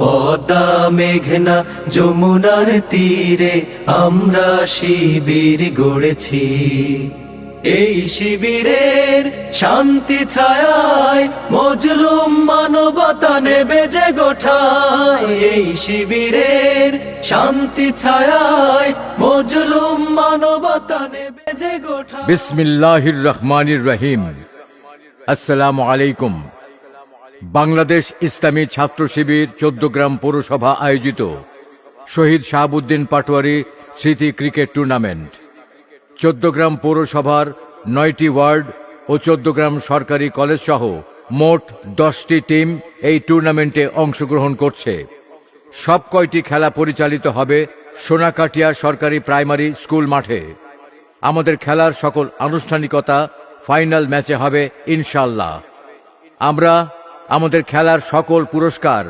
পদ্মা মেঘনা যমুনার তীরে আমরা শিবির গড়েছি। এই শিবিরের শান্তি ছায়ায় মজলুম মানবতা নেবে যে গোঠায়। এই শিবিরের শান্তি ছায়ায় মজলুম মানবতা নেবে যে গোঠায়। বিসমিল্লাহির রহমানির রহিম। আসসালামু আলাইকুম। বাংলাদেশ ইসলামী ছাত্র শিবির চোদ্দগ্রাম পৌরসভা আয়োজিত শহীদ শাহাবুদ্দিন পাটোয়ারি স্মৃতি ক্রিকেট টুর্নামেন্ট। চোদ্দগ্রাম পৌরসভার নয়টি ওয়ার্ড ও চোদ্দগ্রাম সরকারি কলেজ সহ মোট দশটি টিম এই টুর্নামেন্টে অংশগ্রহণ করছে। সব কয়টি খেলা পরিচালিত হবে সোনাকাটিয়া সরকারি প্রাইমারি স্কুল মাঠে। আমাদের খেলার সকল আনুষ্ঠানিকতা ফাইনাল ম্যাচে হবে ইনশাল্লাহ আমরা আমাদের খেলার সকল পুরস্কার